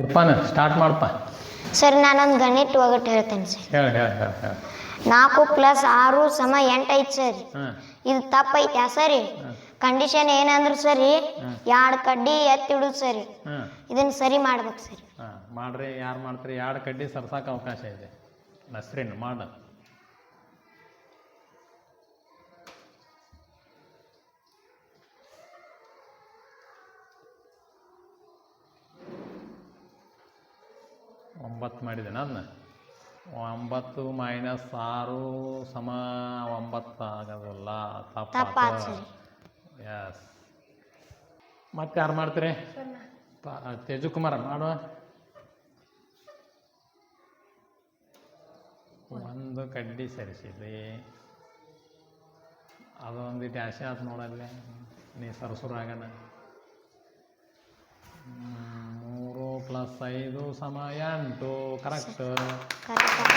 ಇರ್ಪಾನ start ಮಾಡಪ್ಪ sir ನಾನೊಂದು ಗಣಿತ ಒಗಟ್ಟು ಹೇಳ್ತೇನೆ ಸರ್. ಹೇಳಿ ಹೇಳಿ ಹೇಳಿ ಹೇಳಿ. ನಾಲ್ಕು ಪ್ಲಸ್ ಆರು ಸಮ ಎಂಟು ಐತೆ ಸರ್. ಹಾಂ. ಇದು ತಪ್ಪೈತೆ ಸರಿ? ಕಂಡೀಷನ್ ಏನಂದ್ರೆ ಸರಿ ಎರಡು ಕಡ್ಡಿ ಎತ್ತಿಡುದು ಸರಿ. ಇದನ್ನ ಸರಿ ಮಾಡ್ಬೇಕು ಸರಿ. ಹಾಂ. ಮಾಡ್ರಿ ಯಾರು ಮಾಡ್ತೀರಿ ಎರಡು ಕಡ್ಡಿ ಸರ್ಸಾಕ ಅವಕಾಶ ಇದೆ. ನಸ್ರಿನ್ ಮಾಡ. ಒಂಬತ್ತು ಮಾಡಿದ್ದೇನೆ ಅದನ್ನ. ಒಂಬತ್ತು ಮೈನಸ್ ಆರು ಸಮ ಒಂಬತ್ತು ಆಗೋದಲ್ಲ ತಪ್ಪಾತ್. ಎಸ್ ಮತ್ತೆ ಯಾರು ಮಾಡ್ತೀರಿ? ತೇಜು ತೇಜುಕುಮಾರ ಮಾಡುವ. ಒಂದು ಕಡ್ಡಿ ಸರಿಸಿದ್ರಿ. ಅದೊಂದು ಡ್ಯಾಶೆ ಆತು ನೋಡಲ್ಲೇ. ನೀ ಸರಸುರಾಗನ ಮೂರು ಪ್ಲಸ್ ಐದು ಸಮ ಎಂಟು ಕರೆಕ್ಟ್ ಕರೆಕ್ಟ್